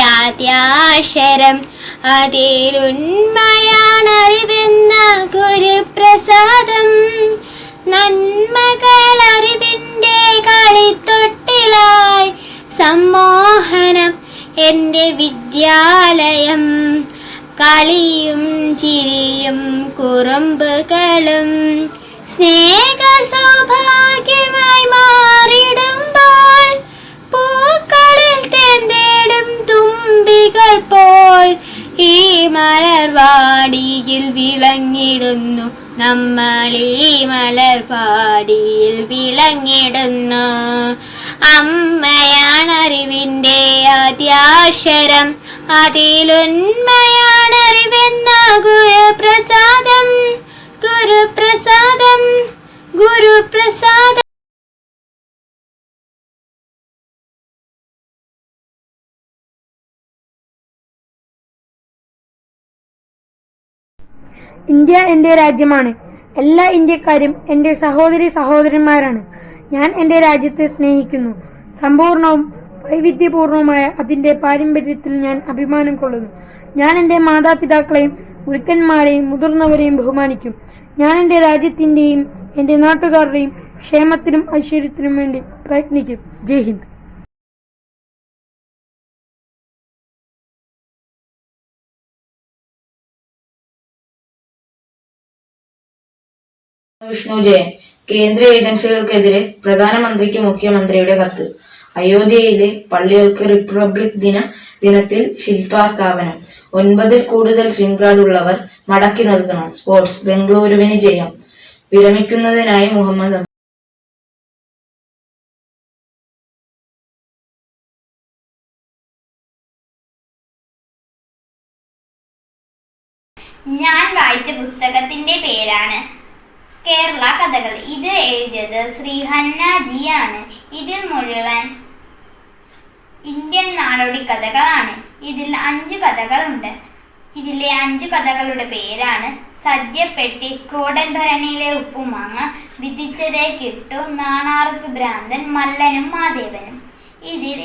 ആദ്യാക്ഷരം. അതിലുന്മയാണറിവെന്ന ഗുരുപ്രസാദം. നന്മകൾ അറിവിന്റെ കളിത്തൊട്ടിലായി സമ്മോഹനം എന്റെ വിദ്യാലയം. കളിയും ചിരിയും കുറുമ്പുകളും സ്നേഹ സൗഭാഗ്യമായി മാറിടുമ്പോൾ മലർവാടിയിൽ വിളങ്ങിടുന്നു. നമ്മളീ മലർവാടിയിൽ വിളങ്ങിടുന്നു. അമ്മയാണ് അറിവിന്റെ ആദ്യാക്ഷരം. അതിലുന്മയാണ് അറിവെന്ന ഗുരുപ്രസാദം. ഗുരുപ്രസാദം. ഗുരുപ്രസാദം. ഇന്ത്യ എന്റെ രാജ്യമാണ്. എല്ലാ ഇന്ത്യക്കാരും എന്റെ സഹോദരി സഹോദരന്മാരാണ്. ഞാൻ എന്റെ രാജ്യത്തെ സ്നേഹിക്കുന്നു. സമ്പൂർണവും വൈവിധ്യപൂർണവുമായ അതിന്റെ പാരമ്പര്യത്തിൽ ഞാൻ അഭിമാനം കൊള്ളുന്നു. ഞാൻ എന്റെ മാതാപിതാക്കളെയും ഗുരുക്കന്മാരെയും മുതിർന്നവരെയും ബഹുമാനിക്കും. ഞാൻ എന്റെ രാജ്യത്തിന്റെയും എന്റെ നാട്ടുകാരുടെയും ക്ഷേമത്തിനും ഐശ്വര്യത്തിനും വേണ്ടി പ്രയത്നിക്കും. ജയ് ഹിന്ദ്. വിഷ്ണു ജയൻ കേന്ദ്ര ഏജൻസികൾക്കെതിരെ പ്രധാനമന്ത്രിക്ക് മുഖ്യമന്ത്രിയുടെ കത്ത്. അയോധ്യയിലെ പള്ളികൾക്ക് റിപ്പബ്ലിക് ദിന ദിനത്തിൽ ശില്പാസ്ഥാപനം. ഒൻപതിൽ കൂടുതൽ ഉള്ളവർ മടക്കി നൽകണം. സ്പോർട്സ് ബംഗളൂരുവിന് ജയം. വിരമിക്കുന്നതിനായി മുഹമ്മദ് ഞാൻ വായിച്ച പുസ്തകത്തിന്റെ പേരാണ് കേരള കഥകൾ. ഇത് എഴുതിയത് ശ്രീഹന്ന ജി ആണ്. ഇതിൽ മുഴുവൻ ഇന്ത്യൻ നാടോടി കഥകളാണ്. ഇതിൽ അഞ്ച് കഥകളുണ്ട്. ഇതിലെ അഞ്ച് കഥകളുടെ പേരാണ് സദ്യപ്പെട്ടി കോടൻ ഭരണിയിലെ ഉപ്പുമാങ്ങ വിധിച്ചതേ കിട്ടു നാണാർക്ക് ഭ്രാന്തൻ മല്ലനും മാദേവനും. ഇതിൽ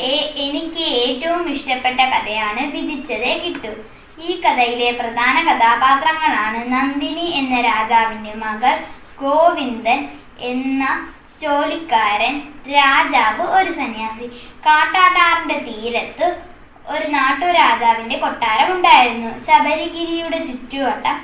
എനിക്ക് ഏറ്റവും ഇഷ്ടപ്പെട്ട കഥയാണ് വിധിച്ചതേ കിട്ടു. ഈ കഥയിലെ പ്രധാന കഥാപാത്രങ്ങളാണ് നന്ദിനി എന്ന രാജാവിന്റെ മകൾ ഗോവിന്ദൻ എന്ന ജോലിക്കാരൻ രാജാവ് ഒരു സന്യാസി. കാട്ടാടാറിന്റെ തീരത്ത് ഒരു നാട്ടുരാജാവിന്റെ കൊട്ടാരം ഉണ്ടായിരുന്നു. ശബരിഗിരിയുടെ ചുറ്റുവട്ടം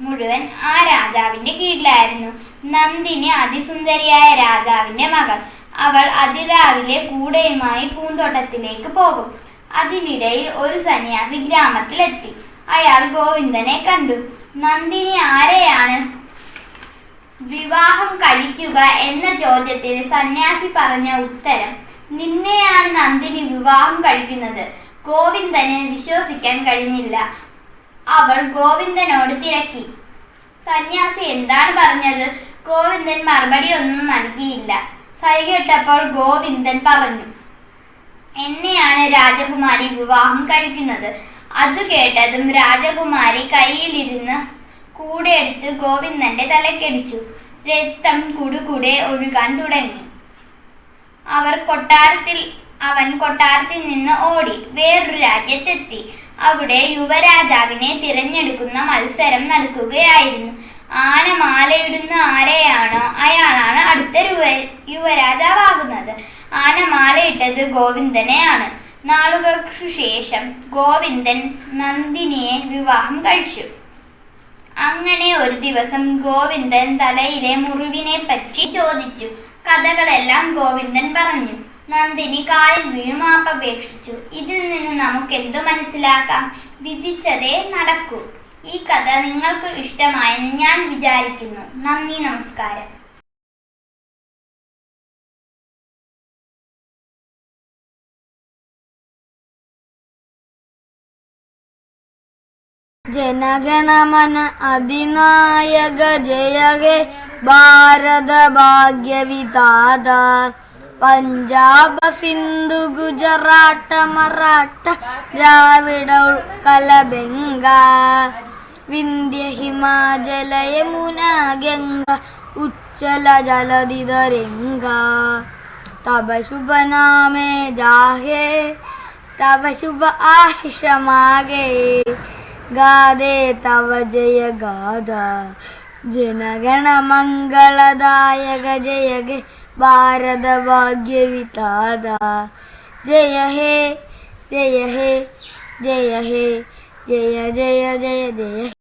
മുഴുവൻ ആ രാജാവിന്റെ കീഴിലായിരുന്നു. നന്ദിനി അതിസുന്ദരിയായ രാജാവിന്റെ മകൾ. അവൾ അതിരാവിലെ കൂടെയുമായി പൂന്തോട്ടത്തിലേക്ക് പോകും. അതിനിടയിൽ ഒരു സന്യാസി ഗ്രാമത്തിലെത്തി. അയാൾ ഗോവിന്ദനെ കണ്ടു. നന്ദിനി ആരെയാണ് വിവാഹം കഴിക്കുക എന്ന ചോദ്യത്തിന് സന്യാസി പറഞ്ഞ ഉത്തരം നിന്നെയാണ് നന്ദിനി വിവാഹം കഴിക്കുന്നത്. ഗോവിന്ദന് വിശ്വസിക്കാൻ കഴിഞ്ഞില്ല. അവൾ ഗോവിന്ദനോട് തിരക്കി. സന്യാസി എന്താണ് പറഞ്ഞത്? ഗോവിന്ദൻ മറുപടി ഒന്നും നൽകിയില്ല. സൈകെട്ടപ്പോൾ ഗോവിന്ദൻ പറഞ്ഞു എന്നെയാണ് രാജകുമാരി വിവാഹം കഴിക്കുന്നത്. അത് കേട്ടതും രാജകുമാരി കയ്യിലിരുന്ന് കൂടെ എടുത്ത് ഗോവിന്ദന്റെ തലക്കടിച്ചു രക്തം കുടുകൂടെ ഒഴുകാൻ തുടങ്ങി. അവർ കൊട്ടാരത്തിൽ അവൻ കൊട്ടാരത്തിൽ നിന്ന് ഓടി വേറൊരു രാജ്യത്തെത്തി. അവിടെ യുവരാജാവിനെ തിരഞ്ഞെടുക്കുന്ന മത്സരം നടക്കുകയായിരുന്നു. ആന മാലയിടുന്ന ആരെയാണോ അയാളാണ് അടുത്ത യുവ യുവരാജാവാകുന്നത്. ആന മാലയിട്ടത് ഗോവിന്ദനെയാണ്. നാളുകൾക്കു ശേഷം ഗോവിന്ദൻ നന്ദിനിയെ വിവാഹം കഴിച്ചു. അങ്ങനെ ഒരു ദിവസം ഗോവിന്ദൻ തലയിലെ മുറിവിനെ പറ്റി ചോദിച്ചു. കഥകളെല്ലാം ഗോവിന്ദൻ പറഞ്ഞു. നന്ദിനി കാലിൽ വീണു ഇതിൽ നിന്ന് നമുക്ക് എന്തു മനസ്സിലാക്കാം? വിധിച്ചതേ നടക്കൂ. ഈ കഥ നിങ്ങൾക്ക് ഇഷ്ടമായെന്ന് ഞാൻ വിചാരിക്കുന്നു. നന്ദി നമസ്കാരം. ജനഗണമന അധിനായക ജയ ഹേ ഭാരത ഭാഗ്യവിധാത പഞ്ചാബ സിന്ധു ഗുജറാട്ട മറാഠ ദ്രാവിഡ കല ബംഗ. വിന്ധ്യ ഹിമാചല യമുന ഗംഗ ഉച്ചല ജലധിത രംഗ. തവ ശുഭനാമേ ജാഹേ. തവ ശുഭ ആശിഷമാകേ. ഗാദേ തവ ജയ ഗാഥ. ജനഗണ മംഗളദായക ജയ ഗേ ഭാരത ഭാഗ്യ വിതാത ജയ ഹേ ജയ ഹേ ജയ ഹേ ജയ ജയ ജയ ജയ.